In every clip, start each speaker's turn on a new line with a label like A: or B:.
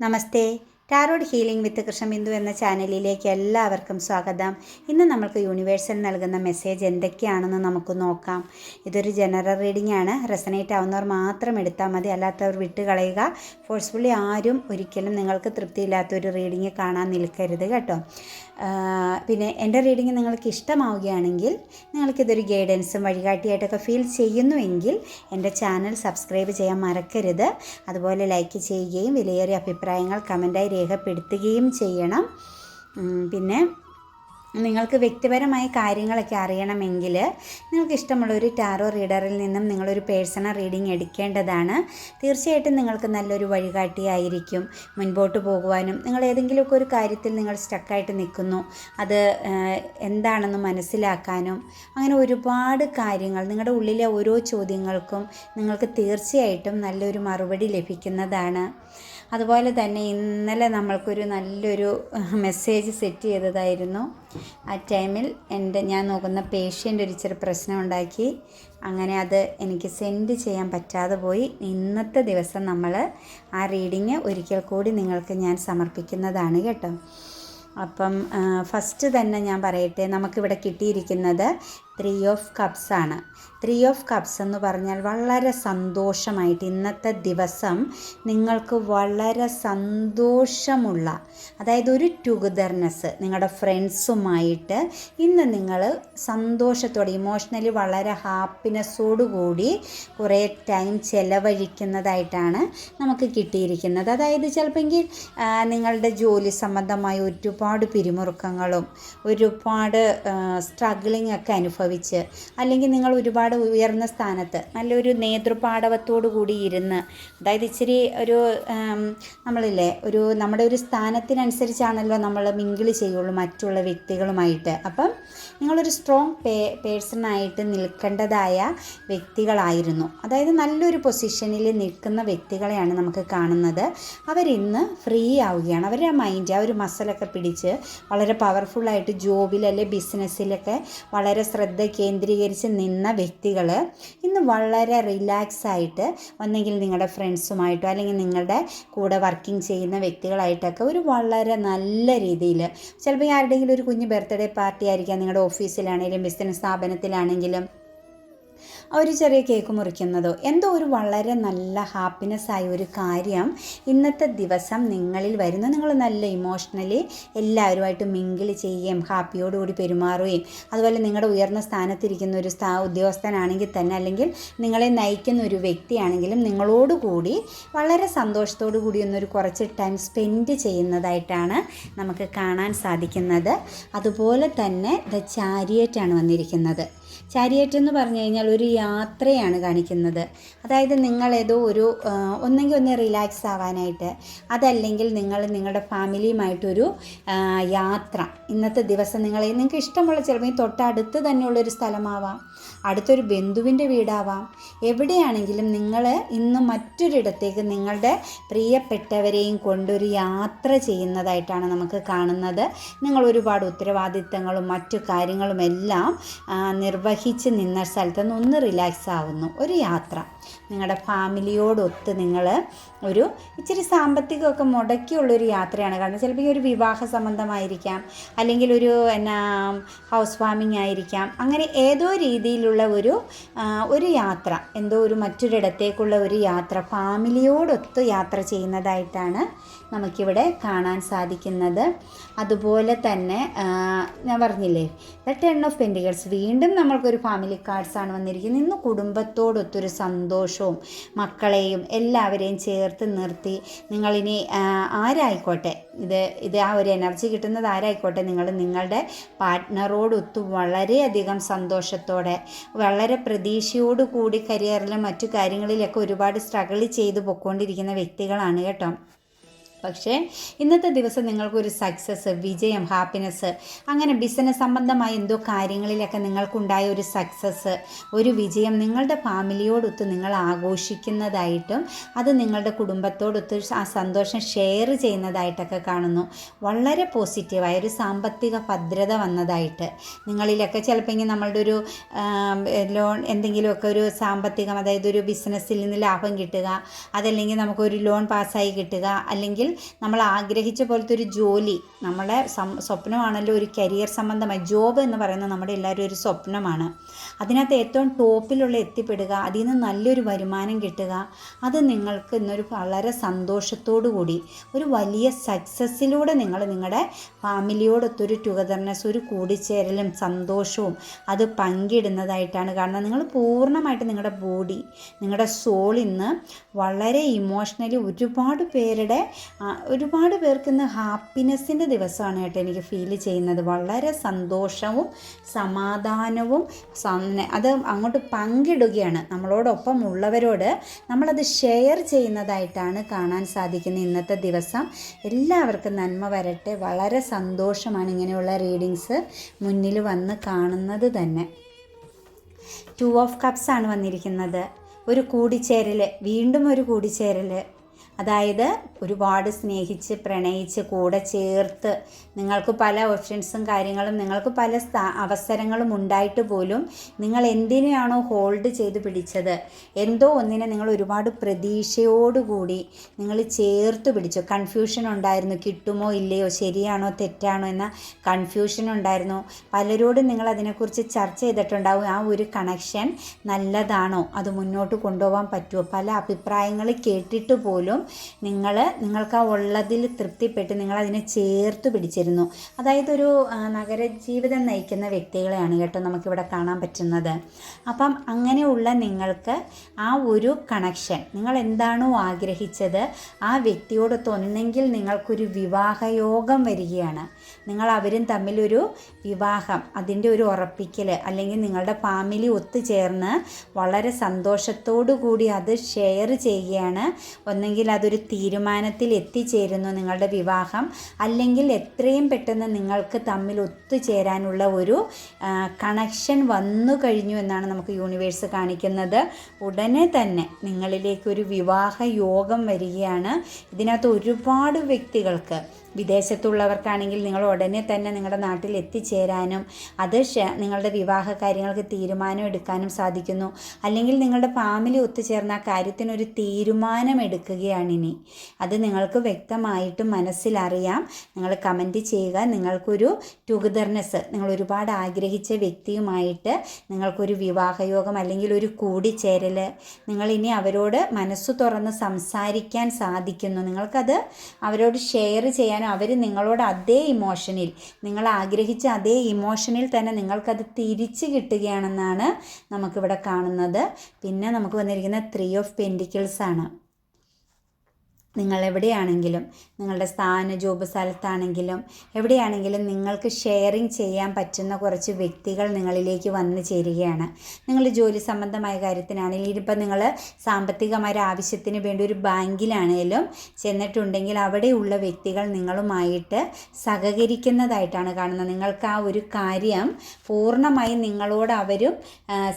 A: Namaste. Tarot healing with Krishnabindu എന്ന ചാനലിലേക്ക് എല്ലാവർക്കും സ്വാഗതം. ഇന്ന് നമ്മൾക്ക് യൂണിവേഴ്സൽ നൽകുന്ന മെസ്സേജ് എന്തൊക്കെയാണെന്ന് നമുക്ക് നോക്കാം. ഇതൊരു ജനറൽ റീഡിംഗ് ആണ്. റെസനേറ്റ് ആവുന്നവർ മാത്രം എടുത്താൽ മതി. അല്ലാത്തവർ വിട്ട് കളയുക. ഫോഴ്സ്ഫുള്ളി ആരും ഒരിക്കലും നിങ്ങൾക്ക് തൃപ്തിയില്ലാത്തൊരു റീഡിംഗ് കാണാൻ നിൽക്കരുത് കേട്ടോ. പിന്നെ എന്റെ റീഡിങ് നിങ്ങൾക്ക് ഇഷ്ടമാവുകയാണെങ്കിൽ നിങ്ങൾക്കിതൊരു ഗൈഡൻസും വഴികാട്ടിയായിട്ടൊക്കെ ഫീൽ ചെയ്യുന്നുവെങ്കിൽ എന്റെ ചാനൽ സബ്സ്ക്രൈബ് ചെയ്യാൻ മറക്കരുത്. അതുപോലെ ലൈക്ക് ചെയ്യുകയും വിലയേറിയ അഭിപ്രായങ്ങൾ കമന്റായി രേഖപ്പെടുത്തുകയും ചെയ്യണം. പിന്നെ നിങ്ങൾക്ക് വ്യക്തിപരമായ കാര്യങ്ങളൊക്കെ അറിയണമെങ്കിൽ നിങ്ങൾക്ക് ഇഷ്ടമുള്ള ഒരു ടാറോ റീഡറിൽ നിന്നും നിങ്ങളൊരു പേഴ്സണൽ റീഡിംഗ് എടുക്കേണ്ടതാണ്. തീർച്ചയായിട്ടും നിങ്ങൾക്ക് നല്ലൊരു വഴികാട്ടിയായിരിക്കും മുൻപോട്ട് പോകുവാനും. നിങ്ങൾ ഏതെങ്കിലുമൊക്കെ ഒരു കാര്യത്തിൽ നിങ്ങൾ സ്റ്റക്കായിട്ട് നിൽക്കുന്നു. അത് എന്താണെന്ന് മനസ്സിലാക്കാനും അങ്ങനെ ഒരുപാട് കാര്യങ്ങൾ നിങ്ങളുടെ ഉള്ളിലെ ഓരോ ചോദ്യങ്ങൾക്കും നിങ്ങൾക്ക് തീർച്ചയായിട്ടും നല്ലൊരു മറുപടി ലഭിക്കുന്നതാണ്. അതുപോലെ തന്നെ ഇന്നലെ നമ്മൾക്കൊരു നല്ലൊരു മെസ്സേജ് സെറ്റ് ചെയ്തതായിരുന്നു. ആ ടൈമിൽ എന്റെ ഞാൻ നോക്കുന്ന പേഷ്യന്റ് ഒരു ചെറിയ പ്രശ്നം ഉണ്ടാക്കി. അങ്ങനെ അത് എനിക്ക് സെൻഡ് ചെയ്യാൻ പറ്റാതെ പോയി. ഇന്നത്തെ ദിവസം നമ്മൾ ആ റീഡിങ് ഒരിക്കൽ കൂടി നിങ്ങൾക്ക് ഞാൻ സമർപ്പിക്കുന്നതാണ് കേട്ടോ. അപ്പം ഫസ്റ്റ് തന്നെ ഞാൻ പറയട്ടെ നമുക്കിവിടെ കിട്ടിയിരിക്കുന്നത് ത്രീ ഓഫ് കപ്സ് ആണ്. ത്രീ ഓഫ് കപ്സ് എന്ന് പറഞ്ഞാൽ വളരെ സന്തോഷമായിട്ട് ഇന്നത്തെ ദിവസം നിങ്ങൾക്ക് വളരെ സന്തോഷമുള്ള അതായത് ഒരു ടുഗദർനെസ് നിങ്ങളുടെ ഫ്രണ്ട്സുമായിട്ട് ഇന്ന് നിങ്ങൾ സന്തോഷത്തോടെ ഇമോഷണലി വളരെ ഹാപ്പിനെസ്സോടു കൂടി കുറേ ടൈം ചിലവഴിക്കുന്നതായിട്ടാണ് നമുക്ക് കിട്ടിയിരിക്കുന്നത്. അതായത് ചിലപ്പോഴെങ്കിൽ നിങ്ങളുടെ ജോലി സംബന്ധമായ ഒരുപാട് പിരിമുറുക്കങ്ങളും ഒരുപാട് സ്ട്രഗ്ലിംഗ് ഒക്കെ അനുഭവിച്ച് അല്ലെങ്കിൽ നിങ്ങൾ ഒരുപാട് ഉയർന്ന സ്ഥാനത്ത് നല്ലൊരു നേതൃപാടവത്തോടു കൂടി ഇരുന്ന് അതായത് ഇച്ചിരി ഒരു നമ്മളില്ലേ ഒരു നമ്മുടെ ഒരു സ്ഥാനത്തിനനുസരിച്ചാണല്ലോ നമ്മൾ മിങ്കിൾ ചെയ്യുള്ളൂ മറ്റുള്ള വ്യക്തികളുമായിട്ട്. അപ്പം നിങ്ങളൊരു സ്ട്രോങ് പേ പേഴ്സണായിട്ട് നിൽക്കേണ്ടതായ വ്യക്തികളായിരുന്നു. അതായത് നല്ലൊരു പൊസിഷനിൽ നിൽക്കുന്ന വ്യക്തികളെയാണ് നമുക്ക് കാണുന്നത്. അവരിന്ന് ഫ്രീ ആവുകയാണ്. അവരുടെ മൈൻഡ് ആ ഒരു മസലൊക്കെ പിടിച്ച് വളരെ പവർഫുള്ളായിട്ട് ജോബിൽ അല്ലെ ബിസിനസ്സിലൊക്കെ വളരെ ശ്രദ്ധ കേന്ദ്രീകരിച്ച് നിന്ന വ്യക്തികൾ ഇന്ന് വളരെ റിലാക്സ് ആയിട്ട് ഒന്നെങ്കിൽ നിങ്ങളുടെ ഫ്രണ്ട്സുമായിട്ടോ അല്ലെങ്കിൽ നിങ്ങളുടെ കൂടെ വർക്കിംഗ് ചെയ്യുന്ന വ്യക്തികളായിട്ടൊക്കെ ഒരു വളരെ നല്ല രീതിയിൽ ചിലപ്പോൾ ആരുടെയെങ്കിലും ഒരു കുഞ്ഞ് ബർത്ത്ഡേ പാർട്ടി ആയിരിക്കാം നിങ്ങളുടെ ഓഫീസിലാണെങ്കിലും ബിസിനസ് സ്ഥാപനത്തിലാണെങ്കിലും ഒരു ചെറിയ കേക്ക് മുറിക്കുന്നതോ? എന്തോ ഒരു വളരെ നല്ല ഹാപ്പിനെസ് ആയ ഒരു കാര്യം ഇന്നത്തെ ദിവസം നിങ്ങളിൽ വരുന്ന. നിങ്ങൾ നല്ല ഇമോഷണലി എല്ലാവരുമായിട്ട് മിങ്കിൾ ചെയ്യുകയും ഹാപ്പിയോടുകൂടി പെരുമാറുകയും അതുപോലെ നിങ്ങളുടെ ഉയർന്ന സ്ഥാനത്തിരിക്കുന്ന ഒരു സ്ഥാ ഉദ്യോഗസ്ഥനാണെങ്കിൽ തന്നെ അല്ലെങ്കിൽ നിങ്ങളെ നയിക്കുന്ന ഒരു വ്യക്തിയാണെങ്കിലും നിങ്ങളോടുകൂടി വളരെ സന്തോഷത്തോടു കൂടി ഒന്നൊരു കുറച്ച് ടൈം സ്പെൻഡ് ചെയ്യുന്നതായിട്ടാണ് നമുക്ക് കാണാൻ സാധിക്കുന്നത്. അതുപോലെ തന്നെ ദ ചാരിയറ്റാണ് വന്നിരിക്കുന്നത്. ചാരിയറ്റ് എന്ന് പറഞ്ഞു കഴിഞ്ഞാൽ ഒരു യാത്രയാണ് കാണിക്കുന്നത്. അതായത് നിങ്ങൾ ഏതോ ഒരു ഒന്നെങ്കിൽ ഒന്ന് റിലാക്സ് ആവാനായിട്ട് അതല്ലെങ്കിൽ നിങ്ങൾ നിങ്ങളുടെ ഫാമിലിയുമായിട്ടൊരു യാത്ര. ഇന്നത്തെ ദിവസം നിങ്ങളെ നിങ്ങൾക്ക് ഇഷ്ടമുള്ള ചിലപ്പോൾ തൊട്ടടുത്ത് തന്നെയുള്ളൊരു സ്ഥലമാവാം. അടുത്തൊരു ബന്ധുവിന്റെ വീടാവാം. എവിടെയാണെങ്കിലും നിങ്ങൾ ഇന്ന് മറ്റൊരിടത്തേക്ക് നിങ്ങളുടെ പ്രിയപ്പെട്ടവരെയും കൊണ്ടൊരു യാത്ര ചെയ്യുന്നതായിട്ടാണ് നമുക്ക് കാണുന്നത്. നിങ്ങൾ ഒരുപാട് ഉത്തരവാദിത്തങ്ങളും മറ്റു കാര്യങ്ങളും എല്ലാം നിർവഹിച്ച് നിന്ന സ്ഥലത്ത് നിന്ന് ഒന്ന് റിലാക്സ് ആവുന്നു. ഒരു യാത്ര. നിങ്ങളുടെ ഫാമിലിയോടൊത്ത് നിങ്ങൾ ഒരു ഇച്ചിരി സാമ്പത്തികമൊക്കെ മുടക്കിയുള്ളൊരു യാത്രയാണ്. കാരണം ചിലപ്പോൾ ഈ ഒരു വിവാഹ സംബന്ധമായിരിക്കാം അല്ലെങ്കിൽ ഒരു എന്നാ ഹൗസ് വാമിംഗ് ആയിരിക്കാം. അങ്ങനെ ഏതോ രീതിയിലുള്ള ഒരു ഒരു യാത്ര എന്തോ ഒരു മറ്റൊരിടത്തേക്കുള്ള ഒരു യാത്ര ഫാമിലിയോടൊത്ത് യാത്ര ചെയ്യുന്നതായിട്ടാണ് നമുക്കിവിടെ കാണാൻ സാധിക്കുന്നത്. അതുപോലെ തന്നെ ഞാൻ പറഞ്ഞില്ലേ ദ ടെൺ ഓഫ് പെന്റികൾസ് വീണ്ടും നമ്മൾക്കൊരു ഫാമിലി കാർഡ്സാണ് വന്നിരിക്കുന്നത്. ഇന്ന് കുടുംബത്തോടൊത്തൊരു സന്തോഷവും മക്കളെയും എല്ലാവരെയും ചേർത്ത് നിർത്തി നിങ്ങളിനി ആരായിക്കോട്ടെ ഇത് ഇത് ആ ഒരു എനർജി കിട്ടുന്നത് ആരായിക്കോട്ടെ നിങ്ങൾ നിങ്ങളുടെ പാർട്ട്ണറോടൊത്ത് വളരെയധികം സന്തോഷത്തോടെ വളരെ പ്രതീക്ഷയോടു കൂടി കരിയറിലും മറ്റു കാര്യങ്ങളിലൊക്കെ ഒരുപാട് സ്ട്രഗിൾ ചെയ്ത് പൊക്കോണ്ടിരിക്കുന്ന വ്യക്തികളാണ് കേട്ടോ. പക്ഷേ ഇന്നത്തെ ദിവസം നിങ്ങൾക്കൊരു സക്സസ് വിജയം ഹാപ്പിനെസ് അങ്ങനെ ബിസിനസ് സംബന്ധമായ എന്തോ കാര്യങ്ങളിലൊക്കെ നിങ്ങൾക്കുണ്ടായ ഒരു സക്സസ് ഒരു വിജയം നിങ്ങളുടെ ഫാമിലിയോടൊത്ത് നിങ്ങൾ ആഘോഷിക്കുന്നതായിട്ടും അത് നിങ്ങളുടെ കുടുംബത്തോടൊത്ത് ആ സന്തോഷം ഷെയർ ചെയ്യുന്നതായിട്ടൊക്കെ കാണുന്നു. വളരെ പോസിറ്റീവായ ഒരു സാമ്പത്തിക ഭദ്രത വന്നതായിട്ട് നിങ്ങളിലൊക്കെ ചിലപ്പോൾ ഇങ്ങനെ നമ്മളുടെ ഒരു ലോൺ എന്തെങ്കിലുമൊക്കെ ഒരു സാമ്പത്തികം അതായത് ഒരു ബിസിനസ്സിൽ നിന്ന് ലാഭം കിട്ടുക അതല്ലെങ്കിൽ നമുക്കൊരു ലോൺ പാസ്സായി കിട്ടുക അല്ലെങ്കിൽ നമ്മൾ ആഗ്രഹിച്ച പോലത്തെ ഒരു ജോലി നമ്മളെ സ്വപ്നമാണല്ലോ ഒരു കരിയർ സംബന്ധമായി ജോബ് എന്ന് പറയുന്നത് നമ്മുടെ എല്ലാവരും ഒരു സ്വപ്നമാണ്. അതിനകത്ത് ഏറ്റവും ടോപ്പിലുള്ള എത്തിപ്പെടുക അതിൽ നിന്ന് നല്ലൊരു വരുമാനം കിട്ടുക അത് നിങ്ങൾക്ക് ഇന്നൊരു വളരെ സന്തോഷത്തോടു കൂടി ഒരു വലിയ സക്സസ്സിലൂടെ നിങ്ങൾ നിങ്ങളുടെ ഫാമിലിയോടൊത്തൊരു ടുഗദർനെസ് ഒരു കൂടിച്ചേരലും സന്തോഷവും അത് പങ്കിടുന്നതായിട്ടാണ് കാരണം നിങ്ങൾ പൂർണമായിട്ട് നിങ്ങളുടെ ബോഡി നിങ്ങളുടെ സോൾ ഇന്ന് വളരെ ഇമോഷണലി ഒരുപാട് പേരുടെ ഒരുപാട് പേർക്ക് ഇന്ന് ഹാപ്പിനെസ്സിന്റെ ദിവസമാണ് കേട്ടോ എനിക്ക് ഫീൽ ചെയ്യുന്നത്. വളരെ സന്തോഷവും സമാധാനവും അത് അങ്ങോട്ട് പങ്കിടുകയാണ്. നമ്മളോടൊപ്പം ഉള്ളവരോട് നമ്മളത് ഷെയർ ചെയ്യുന്നതായിട്ടാണ് കാണാൻ സാധിക്കുന്നത് ഇന്നത്തെ ദിവസം. എല്ലാവർക്കും നന്മ വരട്ടെ. വളരെ സന്തോഷമാണ് ഇങ്ങനെയുള്ള റീഡിങ്സ് മുന്നിൽ വന്ന് കാണുന്നത് തന്നെ. ടു ഓഫ് കപ്സ് ആണ് വന്നിരിക്കുന്നത്. ഒരു കൂടിച്ചേരൽ വീണ്ടും ഒരു കൂടിച്ചേരൽ അതായത് ഒരുപാട് സ്നേഹിച്ച് പ്രണയിച്ച് കൂടെ ചേർത്ത് നിങ്ങൾക്ക് പല ഓപ്ഷൻസും കാര്യങ്ങളും നിങ്ങൾക്ക് പല അവസരങ്ങളും ഉണ്ടായിട്ട് പോലും നിങ്ങൾ എന്തിനെയാണോ ഹോൾഡ് ചെയ്ത് പിടിച്ചത് എന്തോ ഒന്നിനെ നിങ്ങൾ ഒരുപാട് പ്രതീക്ഷയോടുകൂടി നിങ്ങൾ ചേർത്ത് പിടിച്ചു. കൺഫ്യൂഷൻ ഉണ്ടായിരുന്നു. കിട്ടുമോ ഇല്ലയോ ശരിയാണോ തെറ്റാണോ എന്ന കൺഫ്യൂഷൻ ഉണ്ടായിരുന്നു. പലരോടും നിങ്ങൾ അതിനെക്കുറിച്ച് ചർച്ച ചെയ്തിട്ടുണ്ടാവും. ആ ഒരു കണക്ഷൻ നല്ലതാണോ? അത് മുന്നോട്ട് കൊണ്ടുപോകാൻ പറ്റുമോ? പല അഭിപ്രായങ്ങൾ കേട്ടിട്ട് പോലും നിങ്ങൾ നിങ്ങൾക്ക് ആ ഉള്ളതിൽ തൃപ്തിപ്പെട്ട് നിങ്ങൾ അതിനെ ചേർത്ത് പിടിച്ചിരുന്നു. അതായത് ഒരു നഗര നഗരജീവിതം നയിക്കുന്ന വ്യക്തികളെയാണ് കേട്ടോ നമുക്കിവിടെ കാണാൻ പറ്റുന്നത്. അപ്പം അങ്ങനെയുള്ള നിങ്ങൾക്ക് ആ ഒരു കണക്ഷൻ നിങ്ങൾ എന്താണോ ആഗ്രഹിച്ചത് ആ വ്യക്തിയോടൊത്ത് ഒന്നെങ്കിൽ നിങ്ങൾക്കൊരു വിവാഹയോഗം വരികയാണ്. നിങ്ങൾ അവരും തമ്മിലൊരു വിവാഹം അതിന്റെ ഒരു ഉറപ്പിക്കൽ അല്ലെങ്കിൽ നിങ്ങളുടെ ഫാമിലി ഒത്തുചേർന്ന് വളരെ സന്തോഷത്തോടു കൂടി അത് ഷെയർ ചെയ്യുകയാണ്. ഒന്നെങ്കിൽ അതൊരു തീരുമാനത്തിൽ എത്തിച്ചേരുന്നു നിങ്ങളുടെ വിവാഹം. അല്ലെങ്കിൽ എത്രയും പെട്ടെന്ന് നിങ്ങൾക്ക് തമ്മിൽ ഒത്തുചേരാനുള്ള ഒരു കണക്ഷൻ വന്നു കഴിഞ്ഞു എന്നാണ് നമുക്ക് യൂണിവേഴ്സ് കാണിക്കുന്നത്. ഉടനെ തന്നെ നിങ്ങളിലേക്ക് ഒരു വിവാഹ യോഗം വരികയാണ്. ഇതിനകത്ത് ഒരുപാട് വ്യക്തികൾക്ക് വിദേശത്തുള്ളവർക്കാണെങ്കിൽ നിങ്ങൾ ഉടനെ തന്നെ നിങ്ങളുടെ നാട്ടിൽ എത്തിച്ചേരാനും അത് നിങ്ങളുടെ വിവാഹ കാര്യങ്ങൾക്ക് തീരുമാനം എടുക്കാനും സാധിക്കുന്നു. അല്ലെങ്കിൽ നിങ്ങളുടെ ഫാമിലി ഒത്തുചേർന്ന ആ കാര്യത്തിനൊരു തീരുമാനം എടുക്കുകയാണ് ഇനി അത് നിങ്ങൾക്ക് വ്യക്തമായിട്ട് മനസ്സിലറിയാം. നിങ്ങൾ കമന്റ് ചെയ്യുക. നിങ്ങൾക്കൊരു ടുഗദർനെസ് നിങ്ങൾ ഒരുപാട് ആഗ്രഹിച്ച വ്യക്തിയുമായിട്ട് നിങ്ങൾക്കൊരു വിവാഹയോഗം അല്ലെങ്കിൽ ഒരു കൂടിച്ചേരൽ നിങ്ങൾ ഇനി അവരോട് മനസ്സ് തുറന്ന് സംസാരിക്കാൻ സാധിക്കുന്നു. നിങ്ങൾക്കത് അവരോട് ഷെയർ ചെയ്യാനും അവർ നിങ്ങളോട് അതേ ഇമോഷനിൽ നിങ്ങൾ ആഗ്രഹിച്ച അതേ ഇമോഷനിൽ തന്നെ നിങ്ങൾക്കത് തിരിച്ച് കിട്ടുകയാണെന്നാണ് നമുക്കിവിടെ കാണുന്നത്. പിന്നെ നമുക്ക് വന്നിരിക്കുന്ന ത്രീ ഓഫ് പെന്റിക്കിൾസ് ആണ്. നിങ്ങൾ എവിടെയാണെങ്കിലും നിങ്ങളുടെ സ്ഥാന ജോബ് സ്ഥലത്താണെങ്കിലും എവിടെയാണെങ്കിലും നിങ്ങൾക്ക് ഷെയറിങ് ചെയ്യാൻ പറ്റുന്ന കുറച്ച് വ്യക്തികൾ നിങ്ങളിലേക്ക് വന്നു ചേരുകയാണ്. നിങ്ങൾ ജോലി സംബന്ധമായ കാര്യത്തിനാണെങ്കിലും ഇപ്പം നിങ്ങൾ സാമ്പത്തികമായ ആവശ്യത്തിന് വേണ്ടി ഒരു ബാങ്കിലാണെങ്കിലും ചെന്നിട്ടുണ്ടെങ്കിൽ അവിടെയുള്ള വ്യക്തികൾ നിങ്ങളുമായിട്ട് സഹകരിക്കുന്നതായിട്ടാണ് കാണുന്നത്. നിങ്ങൾക്ക് ആ ഒരു കാര്യം പൂർണമായും നിങ്ങളോട് അവരും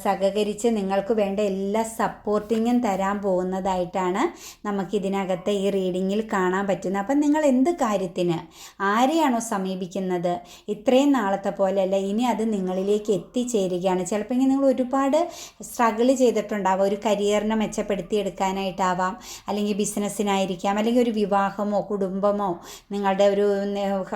A: സഹകരിച്ച് നിങ്ങൾക്ക് വേണ്ട എല്ലാ സപ്പോർട്ടിങ്ങും തരാൻ പോകുന്നതായിട്ടാണ് നമുക്കിതിനകത്ത് ഈ റീഡിങ്ങിൽ കാണാൻ പറ്റുന്നത് അപ്പം നിങ്ങൾ എന്ത് കാര്യത്തിന്? ആരെയാണോ സമീപിക്കുന്നത്? ഇത്രയും നാളത്തെ പോലെയല്ല ഇനി അത് നിങ്ങളിലേക്ക് എത്തിച്ചേരുകയാണ്. ചിലപ്പോൾ ഇനി നിങ്ങൾ ഒരുപാട് സ്ട്രഗിൾ ചെയ്തിട്ടുണ്ടാവാം. ഒരു കരിയറിനെ മെച്ചപ്പെടുത്തിയെടുക്കാനായിട്ടാവാം. അല്ലെങ്കിൽ ബിസിനസ്സിനായിരിക്കാം അല്ലെങ്കിൽ ഒരു വിവാഹമോ കുടുംബമോ നിങ്ങളുടെ ഒരു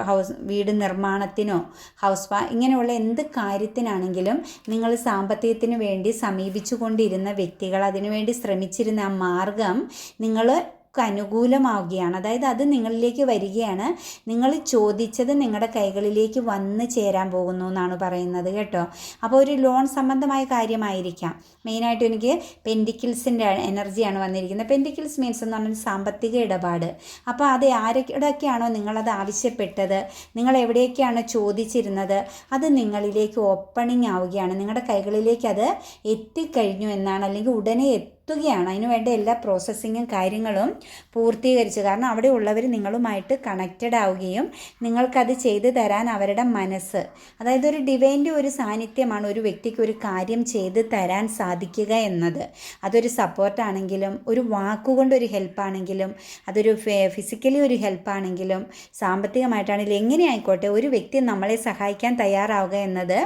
A: ഹൗസ് വീട് നിർമ്മാണത്തിനോ ഹൗസ് ഇങ്ങനെയുള്ള എന്ത് കാര്യത്തിനാണെങ്കിലും നിങ്ങൾ സാമ്പത്തികത്തിന് വേണ്ടി സമീപിച്ചു കൊണ്ടിരുന്ന വ്യക്തികൾ അതിനുവേണ്ടി ശ്രമിച്ചിരുന്ന ആ മാർഗം നിങ്ങൾ അനുകൂലമാവുകയാണ്. അതായത് അത് നിങ്ങളിലേക്ക് വരികയാണ്. നിങ്ങൾ ചോദിച്ചത് നിങ്ങളുടെ കൈകളിലേക്ക് വന്ന് ചേരാൻ പോകുന്നു എന്നാണ് പറയുന്നത് കേട്ടോ. അപ്പോൾ ഒരു ലോൺ സംബന്ധമായ കാര്യമായിരിക്കാം. മെയിനായിട്ട് എനിക്ക് പെൻഡിക്കിൾസിന്റെ എനർജിയാണ് വന്നിരിക്കുന്നത്. പെൻഡിക്കിൾസ് മീൻസ് എന്ന് പറഞ്ഞാൽ സാമ്പത്തിക ഇടപാട്. അപ്പോൾ അത് ആരോടൊക്കെയാണോ നിങ്ങളത് ആവശ്യപ്പെട്ടത്? നിങ്ങൾ എവിടെയൊക്കെയാണ് ചോദിച്ചിരുന്നത്? അത് നിങ്ങളിലേക്ക് ഓപ്പണിംഗ് ആവുകയാണ്. നിങ്ങളുടെ കൈകളിലേക്ക് അത് എത്തിക്കഴിഞ്ഞു എന്നാണ്. അല്ലെങ്കിൽ ഉടനെ എത്തുകയാണ് അതിന് വേണ്ട എല്ലാ പ്രോസസ്സിങ്ങും കാര്യങ്ങളും പൂർത്തീകരിച്ചു. കാരണം അവിടെ ഉള്ളവർ നിങ്ങളുമായിട്ട് കണക്റ്റഡ് ആവുകയും നിങ്ങൾക്കത് ചെയ്തു തരാൻ അവരുടെ മനസ്സ്. അതായത് ഒരു ഡിവൈന്റെ ഒരു സാന്നിധ്യമാണ് ഒരു വ്യക്തിക്ക് ഒരു കാര്യം ചെയ്തു തരാൻ സാധിക്കുക എന്നത്. അതൊരു സപ്പോർട്ടാണെങ്കിലും ഒരു വാക്കുകൊണ്ട് ഒരു ഹെൽപ്പാണെങ്കിലും അതൊരു ഫിസിക്കലി ഒരു ഹെൽപ്പാണെങ്കിലും സാമ്പത്തികമായിട്ടാണെങ്കിലും എങ്ങനെ ആയിക്കോട്ടെ ഒരു വ്യക്തി നമ്മളെ സഹായിക്കാൻ തയ്യാറാവുക എന്നത്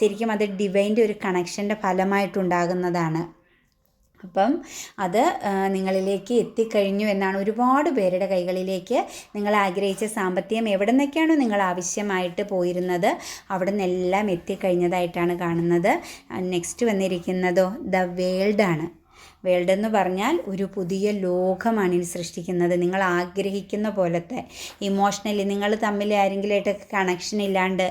A: ശരിക്കും അത് ഡിവൈന്റെ ഒരു കണക്ഷന്റെ ഫലമായിട്ടുണ്ടാകുന്നതാണ്. അപ്പം അത് നിങ്ങളിലേക്ക് എത്തിക്കഴിഞ്ഞു എന്നാണ് ഒരുപാട് പേരുടെ കൈകളിലേക്ക് നിങ്ങൾ ആഗ്രഹിച്ച സാമ്പത്തികം എവിടെ നിന്നൊക്കെയാണോ നിങ്ങൾ ആവശ്യമായിട്ട് പോയിരുന്നത് അവിടെ നിന്നെല്ലാം എത്തിക്കഴിഞ്ഞതായിട്ടാണ് കാണുന്നത്. നെക്സ്റ്റ് വന്നിരിക്കുന്നതോ ദ വേൾഡാണ് വേൾഡ് എന്ന് പറഞ്ഞാൽ ഒരു പുതിയ ലോകമാണ് ഇനി സൃഷ്ടിക്കുന്നത്. നിങ്ങൾ ആഗ്രഹിക്കുന്ന പോലത്തെ ഇമോഷണലി നിങ്ങൾ തമ്മിൽ ആരെങ്കിലുമായിട്ടൊക്കെ കണക്ഷൻ ഇല്ലാണ്ട്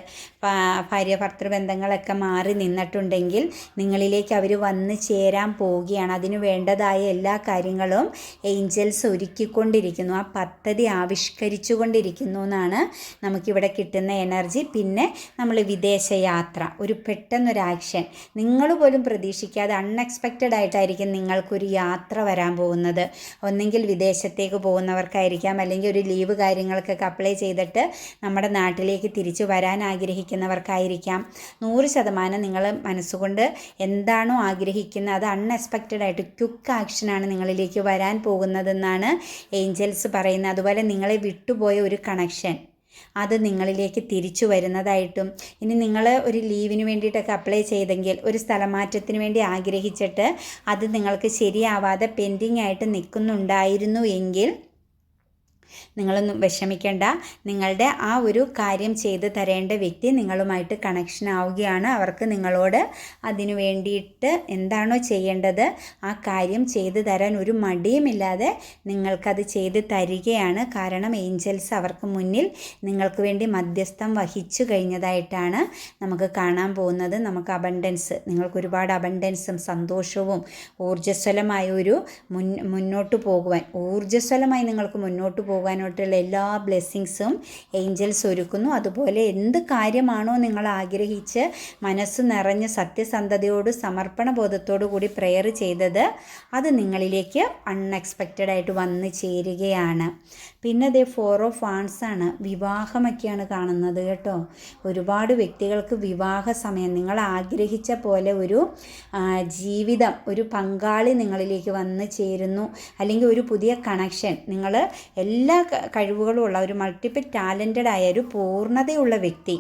A: ഭാര്യ ഭർത്തൃ ബന്ധങ്ങളൊക്കെ മാറി നിന്നിട്ടുണ്ടെങ്കിൽ നിങ്ങളിലേക്ക് അവർ വന്ന് ചേരാൻ പോവുകയാണ്. അതിന് വേണ്ടതായ എല്ലാ കാര്യങ്ങളും ഏഞ്ചൽസ് ഒരുക്കിക്കൊണ്ടിരിക്കുന്നു. ആ പദ്ധതി ആവിഷ്കരിച്ചു കൊണ്ടിരിക്കുന്നു എന്നാണ് നമുക്കിവിടെ കിട്ടുന്ന എനർജി പിന്നെ നമ്മൾ വിദേശയാത്ര ഒരു പെട്ടെന്നൊരു ആക്ഷൻ നിങ്ങൾ പോലും പ്രതീക്ഷിക്കാതെ അൺഎക്സ്പെക്റ്റഡ് ആയിട്ടായിരിക്കും നിങ്ങൾക്കൊരു യാത്ര വരാൻ പോകുന്നത്. ഒന്നെങ്കിൽ വിദേശത്തേക്ക് പോകുന്നവർക്കായിരിക്കാം. അല്ലെങ്കിൽ ഒരു ലീവ് കാര്യങ്ങൾക്കൊക്കെ അപ്ലൈ ചെയ്തിട്ട് നമ്മുടെ നാട്ടിലേക്ക് തിരിച്ചു വരാൻ ആഗ്രഹിക്കുന്നവർക്കായിരിക്കാം. നൂറ് ശതമാനം നിങ്ങൾ മനസ്സുകൊണ്ട് എന്താണോ ആഗ്രഹിക്കുന്നത് അത് അൺഎക്സ്പെക്റ്റഡ് ആയിട്ട് ക്വിക്ക് ആക്ഷനാണ് നിങ്ങളിലേക്ക് വരാൻ പോകുന്നതെന്നാണ് ഏഞ്ചൽസ് പറയുന്നത്. അതുപോലെ നിങ്ങളെ വിട്ടുപോയ ഒരു കണക്ഷൻ അത് നിങ്ങളിലേക്ക് തിരിച്ചു വരുന്നതായിട്ടും ഇനി നിങ്ങൾ ഒരു ലീവിന് വേണ്ടിയിട്ടൊക്കെ അപ്ലൈ ചെയ്തെങ്കിൽ ഒരു സ്ഥലമാറ്റത്തിന് വേണ്ടി ആഗ്രഹിച്ചിട്ട് അത് നിങ്ങൾക്ക് ശരിയാവാതെ പെൻഡിങ് ആയിട്ട് നിൽക്കുന്നുണ്ടായിരുന്നു എങ്കിൽ നിങ്ങളൊന്നും വിഷമിക്കേണ്ട. നിങ്ങളുടെ ആ ഒരു കാര്യം ചെയ്ത് തരേണ്ട വ്യക്തി നിങ്ങളുമായിട്ട് കണക്ഷൻ ആവുകയാണ്. അവർക്ക് നിങ്ങളോട് അതിനു വേണ്ടിയിട്ട് എന്താണോ ചെയ്യേണ്ടത് ആ കാര്യം ചെയ്തു തരാൻ ഒരു മടിയുമില്ലാതെ നിങ്ങൾക്കത് ചെയ്ത് തരികയാണ്. കാരണം ഏഞ്ചൽസ് അവർക്ക് മുന്നിൽ നിങ്ങൾക്ക് വേണ്ടി മധ്യസ്ഥം വഹിച്ചു കഴിഞ്ഞതായിട്ടാണ് നമുക്ക് കാണാൻ പോകുന്നത്. നമുക്ക് അബണ്ടൻസ് നിങ്ങൾക്ക് ഒരുപാട് അബണ്ടൻസും സന്തോഷവും ഊർജസ്വലമായ ഒരു മുൻ മുന്നോട്ട് പോകുവാൻ ഊർജസ്വലമായി നിങ്ങൾക്ക് മുന്നോട്ട് പോകാനായിട്ടുള്ള എല്ലാ ബ്ലെസ്സിങ്സും ഏഞ്ചൽസ് ഒരുക്കുന്നു. അതുപോലെ എന്ത് കാര്യമാണോ നിങ്ങൾ ആഗ്രഹിച്ച് മനസ്സ് നിറഞ്ഞ് സത്യസന്ധതയോട് സമർപ്പണ ബോധത്തോടു കൂടി പ്രെയർ ചെയ്തത് അത് നിങ്ങളിലേക്ക് അൺഎക്സ്പെക്റ്റഡ് ആയിട്ട് വന്നു ചേരുകയാണ്. പിന്നെ അതേ ഫോർ ഓഫ് ആൺസ് ആണ്. വിവാഹമൊക്കെയാണ് കാണുന്നത് കേട്ടോ. ഒരുപാട് വ്യക്തികൾക്ക് വിവാഹ സമയം. നിങ്ങൾ ആഗ്രഹിച്ച പോലെ ഒരു ജീവിതം ഒരു പങ്കാളി നിങ്ങളിലേക്ക് വന്ന് ചേരുന്നു. അല്ലെങ്കിൽ ഒരു പുതിയ കണക്ഷൻ നിങ്ങൾ എല്ലാ ക- കഴിവുകളും ഉള്ള ഒരു മൾട്ടിപ്പിൾ ടാലന്റഡ് ആയ ഒരു പൂർണതയുള്ള വ്യക്തി.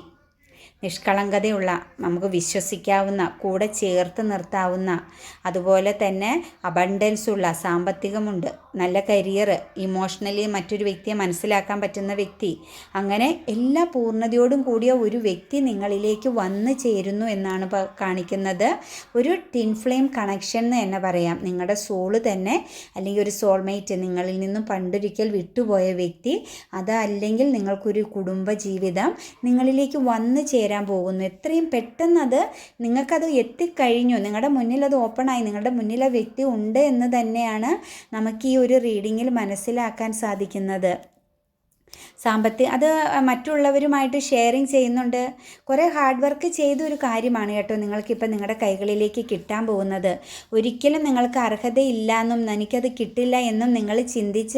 A: നിഷ്കളങ്കതയുള്ള നമുക്ക് വിശ്വസിക്കാവുന്ന കൂടെ ചേർത്ത് നിർത്താവുന്ന അതുപോലെ തന്നെ അബണ്ടൻസ് ഉള്ള സാമ്പത്തികമുണ്ട് നല്ല കരിയർ ഇമോഷണലി മറ്റൊരു വ്യക്തിയെ മനസ്സിലാക്കാൻ പറ്റുന്ന വ്യക്തി. അങ്ങനെ എല്ലാ പൂർണതയോടും കൂടിയ ഒരു വ്യക്തി നിങ്ങളിലേക്ക് വന്നു ചേരുന്നു എന്നാണ് കാണിക്കുന്നത്. ഒരു ടിൻ ഫ്ലെയിം കണക്ഷൻ എന്ന് തന്നെ പറയാം. നിങ്ങളുടെ സോൾ തന്നെ അല്ലെങ്കിൽ ഒരു സോൾമേറ്റ് നിങ്ങളിൽ നിന്നും പണ്ടൊരിക്കൽ വിട്ടുപോയ വ്യക്തി അതല്ലെങ്കിൽ നിങ്ങൾക്കൊരു കുടുംബ ജീവിതം നിങ്ങളിലേക്ക് വന്നു ചേരാൻ പോകുന്നു. എത്രയും പെട്ടെന്ന് അത് നിങ്ങൾക്കത് എത്തിക്കഴിഞ്ഞു. നിങ്ങളുടെ മുന്നിൽ അത് ഓപ്പൺ ആയി. നിങ്ങളുടെ മുന്നിൽ ആ വ്യക്തി ഉണ്ട് എന്ന് തന്നെയാണ് നമുക്ക് ഈ ഒരു റീഡിങ്ങിൽ മനസ്സിലാക്കാൻ സാധിക്കുന്നത്. സാമ്പത്തിക അത് മറ്റുള്ളവരുമായിട്ട് ഷെയറിങ് ചെയ്യുന്നുണ്ട്. കുറേ ഹാർഡ് വർക്ക് ചെയ്ത ഒരു കാര്യമാണ് കേട്ടോ നിങ്ങൾക്കിപ്പോൾ നിങ്ങളുടെ കൈകളിലേക്ക് കിട്ടാൻ പോകുന്നത്. ഒരിക്കലും നിങ്ങൾക്ക് അർഹതയില്ല എന്നും എനിക്കത് കിട്ടില്ല എന്നും നിങ്ങൾ ചിന്തിച്ച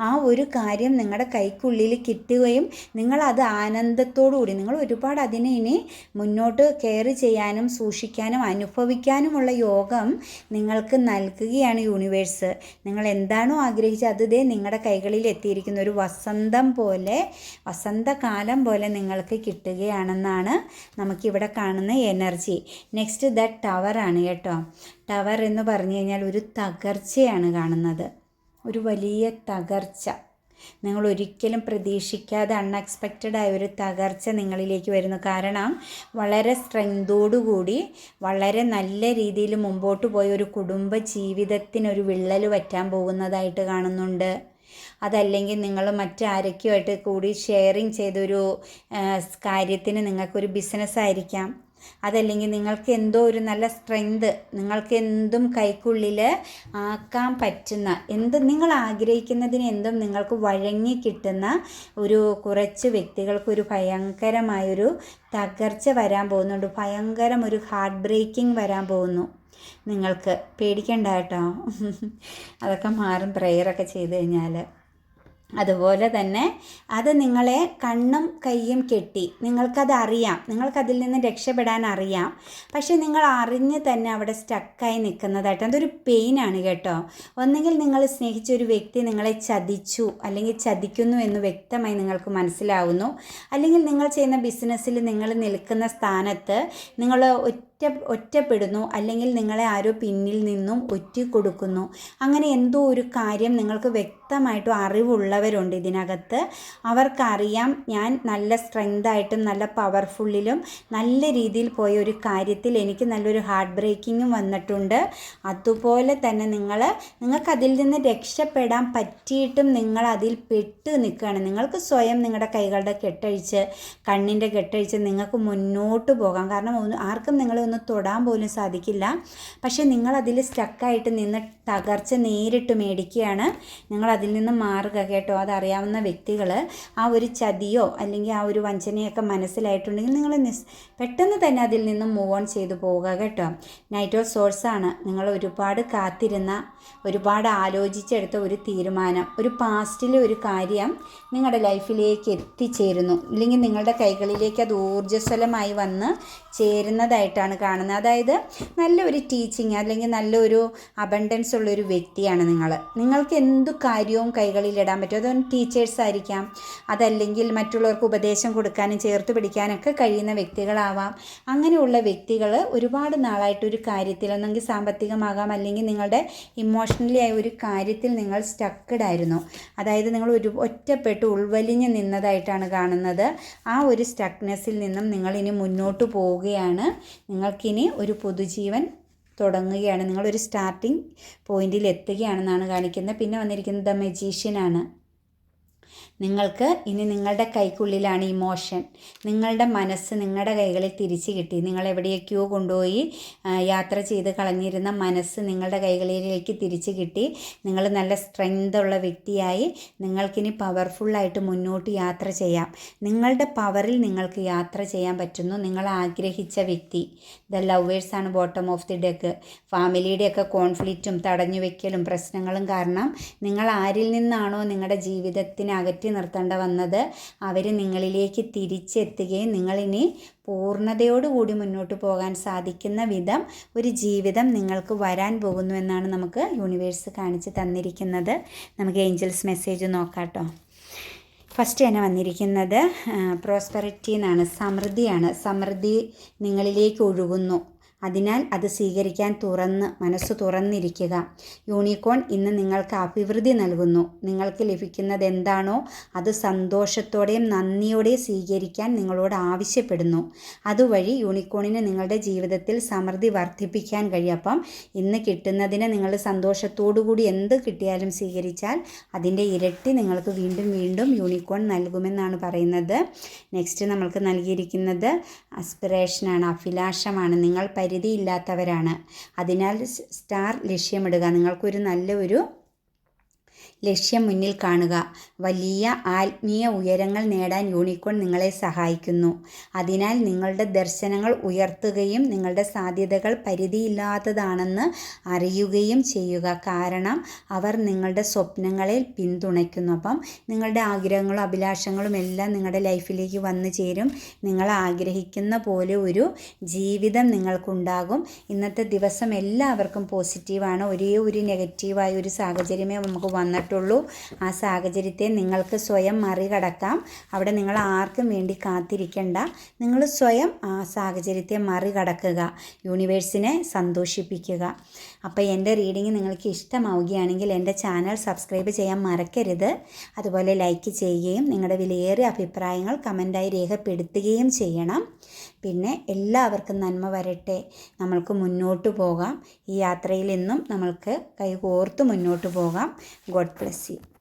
A: ആ ഒരു കാര്യം നിങ്ങളുടെ കൈക്കുള്ളിൽ കിട്ടുകയും നിങ്ങളത് ആനന്ദത്തോടുകൂടി ആനന്ദത്തോടു കൂടി നിങ്ങൾ ഒരുപാട് അതിനെ ഇനി മുന്നോട്ട് കെയർ ചെയ്യാനും സൂക്ഷിക്കാനും അനുഭവിക്കാനുമുള്ള യോഗം നിങ്ങൾക്ക് നൽകുകയാണ് യൂണിവേഴ്സ് നിങ്ങൾ എന്താണോ ആഗ്രഹിച്ചത് അതേ നിങ്ങളുടെ കൈകളിൽ എത്തിയിരിക്കുന്ന ഒരു വസന്തം പോലെ വസന്തകാലം പോലെ നിങ്ങൾക്ക് കിട്ടുകയാണെന്നാണ് നമുക്കിവിടെ കാണുന്ന എനർജി. നെക്സ്റ്റ് ദ ആണ് കേട്ടോ. ടവർ എന്ന് പറഞ്ഞു കഴിഞ്ഞാൽ ഒരു തകർച്ചയാണ് കാണുന്നത്. ഒരു വലിയ തകർച്ച. നിങ്ങൾ ഒരിക്കലും പ്രതീക്ഷിക്കാതെ അൺഎക്സ്പെക്റ്റഡ് ആയ ഒരു തകർച്ച നിങ്ങളിലേക്ക് വരുന്നു. കാരണം വളരെ സ്ട്രെങ്തോടുകൂടി വളരെ നല്ല രീതിയിൽ മുമ്പോട്ട് പോയ ഒരു കുടുംബ ജീവിതത്തിനൊരു വിള്ളൽ പറ്റാൻ പോകുന്നതായിട്ട് കാണുന്നുണ്ട്. അതല്ലെങ്കിൽ നിങ്ങൾ മറ്റാരൊക്കെയുമായിട്ട് കൂടി ഷെയറിങ് ചെയ്തൊരു കാര്യത്തിന് നിങ്ങൾക്കൊരു ബിസിനസ് ആയിരിക്കാം. അതല്ലെങ്കിൽ നിങ്ങൾക്ക് എന്തോ ഒരു നല്ല സ്ട്രെങ്ത് നിങ്ങൾക്ക് എന്തും കൈക്കുള്ളിൽ ആക്കാൻ പറ്റുന്ന എന്ത് നിങ്ങൾ ആഗ്രഹിക്കുന്നതിന് എന്തും നിങ്ങൾക്ക് വഴങ്ങി കിട്ടുന്ന ഒരു കുറച്ച് വ്യക്തികൾക്കൊരു ഭയങ്കരമായൊരു തകർച്ച വരാൻ പോകുന്നുണ്ട്. ഭയങ്കരം ഒരു ഹാർട്ട് ബ്രേക്കിംഗ് വരാൻ പോകുന്നു. നിങ്ങൾക്ക് പേടിക്കണ്ട കേട്ടോ. അതൊക്കെ മാറും പ്രെയറൊക്കെ ചെയ്ത് കഴിഞ്ഞാൽ അതുപോലെ തന്നെ അത് നിങ്ങളെ കണ്ണും കൈയും കെട്ടി നിങ്ങൾക്കത് അറിയാം നിങ്ങൾക്കതിൽ നിന്ന് രക്ഷപ്പെടാൻ അറിയാം പക്ഷേ നിങ്ങൾ അറിഞ്ഞ് തന്നെ അവിടെ സ്റ്റക്കായി നിൽക്കുന്നതായിട്ട് അതൊരു പെയിനാണ് കേട്ടോ. ഒന്നെങ്കിൽ നിങ്ങൾ സ്നേഹിച്ച ഒരു വ്യക്തി നിങ്ങളെ ചതിച്ചു അല്ലെങ്കിൽ ചതിക്കുന്നു എന്ന് വ്യക്തമായി നിങ്ങൾക്ക് മനസ്സിലാവുന്നു. അല്ലെങ്കിൽ നിങ്ങൾ ചെയ്യുന്ന ബിസിനസ്സിൽ നിങ്ങൾ നിൽക്കുന്ന സ്ഥാനത്ത് നിങ്ങൾ ഒറ്റ ഒറ്റപ്പെടുന്നു അല്ലെങ്കിൽ നിങ്ങളെ ആരോ പിന്നിൽ നിന്നും ഒറ്റ കൊടുക്കുന്നു അങ്ങനെ എന്തോ ഒരു കാര്യം നിങ്ങൾക്ക് വ്യക്തമായിട്ടും അറിവുള്ളവരുണ്ട് ഇതിനകത്ത്. അവർക്കറിയാം ഞാൻ നല്ല സ്ട്രെങ്തായിട്ടും നല്ല പവർഫുള്ളിലും നല്ല രീതിയിൽ പോയ ഒരു കാര്യത്തിൽ എനിക്ക് നല്ലൊരു ഹാർട്ട് ബ്രേക്കിങ്ങും വന്നിട്ടുണ്ട്. അതുപോലെ തന്നെ നിങ്ങൾ നിങ്ങൾക്കതിൽ നിന്ന് രക്ഷപ്പെടാൻ പറ്റിയിട്ടും നിങ്ങൾ അതിൽ പെട്ട് നിൽക്കുകയാണ്. നിങ്ങൾക്ക് സ്വയം നിങ്ങളുടെ കൈകളുടെ കെട്ടഴിച്ച് കണ്ണിന്റെ കെട്ടഴിച്ച് നിങ്ങൾക്ക് മുന്നോട്ട് പോകാം. കാരണം ഒന്ന് ആർക്കും നിങ്ങളെ ഒന്ന് തൊടാൻ പോലും സാധിക്കില്ല. പക്ഷേ നിങ്ങളതിൽ സ്റ്റക്കായിട്ട് നിന്ന് തകർച്ച നേരിട്ട് മേടിക്കുകയാണ്. നിങ്ങൾ അതിൽ നിന്ന് മാറുക കേട്ടോ. അതറിയാവുന്ന വ്യക്തികൾ ആ ഒരു ചതിയോ അല്ലെങ്കിൽ ആ ഒരു വഞ്ചനയൊക്കെ മനസ്സിലായിട്ടുണ്ടെങ്കിൽ നിങ്ങൾ നിസ് പെട്ടെന്ന് തന്നെ അതിൽ നിന്നും മൂവ് ഓൺ ചെയ്തു പോവുക കേട്ടോ. നൈറ്റ് ഓഫ് ആണ്. നിങ്ങൾ ഒരുപാട് കാത്തിരുന്ന ഒരുപാട് ആലോചിച്ചെടുത്ത ഒരു തീരുമാനം ഒരു പാസ്റ്റിലെ ഒരു കാര്യം നിങ്ങളുടെ ലൈഫിലേക്ക് എത്തിച്ചേരുന്നു. അല്ലെങ്കിൽ നിങ്ങളുടെ കൈകളിലേക്ക് അത് ഊർജസ്വലമായി വന്ന് ചേരുന്നതായിട്ടാണ് കാണുന്നത്. അതായത് നല്ലൊരു ടീച്ചിങ് അല്ലെങ്കിൽ നല്ലൊരു അബണ്ടൻസ് ഉള്ളൊരു വ്യക്തിയാണ് നിങ്ങൾ. നിങ്ങൾക്ക് എന്തു കാര്യവും കൈകളിലിടാൻ പറ്റും. അത് ടീച്ചേഴ്സ് ആയിരിക്കാം. അതല്ലെങ്കിൽ മറ്റുള്ളവർക്ക് ഉപദേശം കൊടുക്കാനും ചേർത്ത് പിടിക്കാനൊക്കെ കഴിയുന്ന വ്യക്തികളാവാം. അങ്ങനെയുള്ള വ്യക്തികൾ ഒരുപാട് നാളായിട്ട് ഒരു കാര്യത്തിൽ ഒന്നെങ്കിൽ സാമ്പത്തികമാകാം അല്ലെങ്കിൽ നിങ്ങളുടെ ഇമോഷണലി ആയ ഒരു കാര്യത്തിൽ നിങ്ങൾ സ്റ്റക്കഡ് ആയിരുന്നു. അതായത് നിങ്ങൾ ഒരു ഒറ്റപ്പെട്ട് ഉൾവലിഞ്ഞ് നിന്നതായിട്ടാണ് കാണുന്നത്. ആ ഒരു സ്റ്റക്നെസ്സിൽ നിന്നും നിങ്ങൾ ഇനി മുന്നോട്ട് പോവുകയാണ്. നിങ്ങൾക്കിനി ഒരു പൊതുജീവൻ തുടങ്ങുകയാണ്. നിങ്ങളൊരു സ്റ്റാർട്ടിംഗ് പോയിന്റിൽ എത്തുകയാണെന്നാണ് കാണിക്കുന്നത്. പിന്നെ വന്നിരിക്കുന്നത് ദ മെജീഷ്യനാണ് നിങ്ങൾക്ക് ഇനി നിങ്ങളുടെ കൈക്കുള്ളിലാണ് ഇമോഷൻ നിങ്ങളുടെ മനസ്സ് നിങ്ങളുടെ കൈകളിൽ തിരിച്ചു കിട്ടി. നിങ്ങൾ എവിടെയൊക്കെയോ കൊണ്ടുപോയി യാത്ര ചെയ്ത് കളഞ്ഞിരുന്ന മനസ്സ് നിങ്ങളുടെ കൈകളിലേക്ക് തിരിച്ചു കിട്ടി. നിങ്ങൾ നല്ല സ്ട്രെങ്ത് ഉള്ള വ്യക്തിയായി നിങ്ങൾക്കിനി പവർഫുള്ളായിട്ട് മുന്നോട്ട് യാത്ര ചെയ്യാം. നിങ്ങളുടെ പവറിൽ നിങ്ങൾക്ക് യാത്ര ചെയ്യാൻ പറ്റുന്നു. നിങ്ങൾ ആഗ്രഹിച്ച വ്യക്തി. ദ ലവേഴ്സ് ആണ് ബോട്ടം ഓഫ് ദി ഡെക്ക് ഫാമിലിയുടെയൊക്കെ കോൺഫ്ലിക്റ്റും തടഞ്ഞു വെക്കലും പ്രശ്നങ്ങളും കാരണം നിങ്ങൾ ആരിൽ നിന്നാണോ നിങ്ങളുടെ ജീവിതത്തിന് അകറ്റി നിർത്തേണ്ട വന്നത് അവർ നിങ്ങളിലേക്ക് തിരിച്ചെത്തുകയും നിങ്ങളിനി പൂർണതയോടുകൂടി മുന്നോട്ട് പോകാൻ സാധിക്കുന്ന വിധം ഒരു ജീവിതം നിങ്ങൾക്ക് വരാൻ പോകുന്നു എന്നാണ് നമുക്ക് യൂണിവേഴ്സ് കാണിച്ച് തന്നിരിക്കുന്നത്. നമുക്ക് ഏഞ്ചൽസ് മെസ്സേജ് നോക്കാം ഫസ്റ്റ് തന്നെ വന്നിരിക്കുന്നത് പ്രോസ്പെറിറ്റി എന്നാണ്. സമൃദ്ധിയാണ്. സമൃദ്ധി നിങ്ങളിലേക്ക് ഒഴുകുന്നു. അതിനാൽ അത് സ്വീകരിക്കാൻ തുറന്ന് മനസ്സ് തുറന്നിരിക്കുക. യൂണിക്കോൺ ഇന്ന് നിങ്ങൾക്ക് അഭിവൃദ്ധി നൽകുന്നു. നിങ്ങൾക്ക് ലഭിക്കുന്നത് എന്താണോ അത് സന്തോഷത്തോടെയും നന്ദിയോടെയും സ്വീകരിക്കാൻ നിങ്ങളോട് ആവശ്യപ്പെടുന്നു. അതുവഴി യൂണിക്കോണിന് നിങ്ങളുടെ ജീവിതത്തിൽ സമൃദ്ധി വർദ്ധിപ്പിക്കാൻ കഴിയും. അപ്പം ഇന്ന് കിട്ടുന്നതിന് നിങ്ങൾ സന്തോഷത്തോടു കൂടി എന്ത് കിട്ടിയാലും സ്വീകരിച്ചാൽ അതിന്റെ ഇരട്ടി നിങ്ങൾക്ക് വീണ്ടും വീണ്ടും യൂണിക്കോൺ നൽകുമെന്നാണ് പറയുന്നത്. നെക്സ്റ്റ് നമ്മൾക്ക് നൽകിയിരിക്കുന്നത് അസ്പിറേഷനാണ് അഭിലാഷമാണ്. നിങ്ങൾ പരി പരിധിയില്ലാത്തവരാണ്. അതിനാൽ സ്റ്റാർ ലക്ഷ്യമിടുക. നിങ്ങൾക്കൊരു നല്ല ഒരു ലക്ഷ്യം മുന്നിൽ കാണുക. വലിയ ആത്മീയ ഉയരങ്ങൾ നേടാൻ യൂണിക്കോൺ നിങ്ങളെ സഹായിക്കുന്നു. അതിനാൽ നിങ്ങളുടെ ദർശനങ്ങൾ ഉയർത്തുകയും നിങ്ങളുടെ സാധ്യതകൾ പരിധിയില്ലാത്തതാണെന്ന് അറിയുകയും ചെയ്യുക. കാരണം അവർ നിങ്ങളുടെ സ്വപ്നങ്ങളെ പിന്തുണയ്ക്കുന്നു. അപ്പം നിങ്ങളുടെ ആഗ്രഹങ്ങളും അഭിലാഷങ്ങളും എല്ലാം നിങ്ങളുടെ ലൈഫിലേക്ക് വന്നു ചേരും. നിങ്ങൾ ആഗ്രഹിക്കുന്ന പോലെ ഒരു ജീവിതം നിങ്ങൾക്കുണ്ടാകും. ഇന്നത്തെ ദിവസം എല്ലാവർക്കും പോസിറ്റീവാണ്. ഒരേ ഒരു നെഗറ്റീവായ ഒരു സാഹചര്യമേ നമുക്ക് വന്നിട്ടുള്ളൂ. പറ്റുള്ളൂ ആ സാഹചര്യത്തെ നിങ്ങൾക്ക് സ്വയം മറികടക്കാം. അവിടെ നിങ്ങൾ ആർക്കും വേണ്ടി കാത്തിരിക്കേണ്ട. നിങ്ങൾ സ്വയം ആ സാഹചര്യത്തെ മറികടക്കുക. യൂണിവേഴ്സിനെ സന്തോഷിപ്പിക്കുക. അപ്പോൾ എന്റെ റീഡിങ് നിങ്ങൾക്ക് ഇഷ്ടമാവുകയാണെങ്കിൽ എന്റെ ചാനൽ സബ്സ്ക്രൈബ് ചെയ്യാൻ മറക്കരുത്. അതുപോലെ ലൈക്ക് ചെയ്യുകയും നിങ്ങളുടെ വിലയേറിയ അഭിപ്രായങ്ങൾ കമന്റായി രേഖപ്പെടുത്തുകയും ചെയ്യണം. പിന്നെ എല്ലാവർക്കും നന്മ വരട്ടെ. നമ്മൾക്ക് മുന്നോട്ട് പോകാം. ഈ യാത്രയിൽ നിന്നും നമ്മൾക്ക് കൈകോർത്ത് മുന്നോട്ട് പോകാം. God bless you.